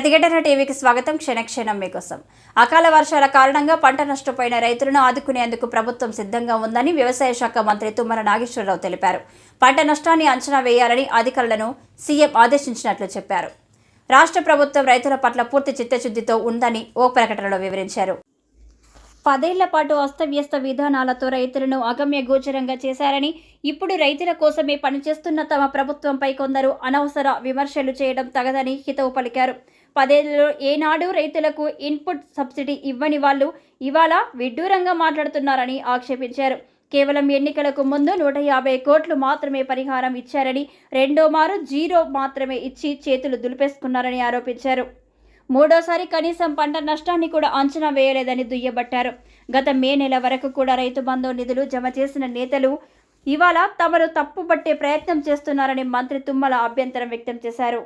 ప్రతిఘటన టీవీకి స్వాగతం. క్షణక్షణం మీకోసం. అకాల వర్షాల కారణంగా పంట నష్టపోయిన రైతులను ఆదుకునేందుకు ప్రభుత్వం సిద్ధంగా ఉందని వ్యవసాయ శాఖ మంత్రి తుమ్మల నాగేశ్వరరావు తెలిపారు. పంట నష్టాన్ని అంచనా వేయాలని అధికారులను సీఎం ఆదేశించినట్లు చెప్పారు. రాష్ట్ర ప్రభుత్వం రైతుల పట్ల పూర్తి చిత్తశుద్ధితో ఉందని ఓ ప్రకటనలో వివరించారు. పదేళ్ళ పాటు అస్తవ్యస్త విధానాలతో రైతులను అగమ్య గోచరంగా చేశారని ఇప్పుడు రైతుల కోసమే పనిచేస్తున్న తమ ప్రభుత్వంపై కొందరు అనవసర విమర్శలు చేయడం తగదని హితవు పలికారు. పదేళ్ళలో ఏనాడు రైతులకు ఇన్పుట్ సబ్సిడీ ఇవ్వని వాళ్ళు ఇవాళ విడ్డూరంగా మాట్లాడుతున్నారని ఆక్షేపించారు. కేవలం ఎన్నికలకు ముందు నూట యాభై కోట్లు మాత్రమే పరిహారం ఇచ్చారని రెండో మారు జీరో మాత్రమే ఇచ్చి చేతులు దులిపేసుకున్నారని ఆరోపించారు. మూడోసారి కనీసం పంట నష్టాన్ని కూడా అంచనా వేయలేదని దుయ్యబట్టారు. గత మే నెల వరకు కూడా రైతు బంధు నిధులు జమ చేసిన నేతలు ఇవాళ తమను తప్పుబట్టే ప్రయత్నం చేస్తున్నారని మంత్రి తుమ్మల అభ్యంతరం వ్యక్తం చేశారు.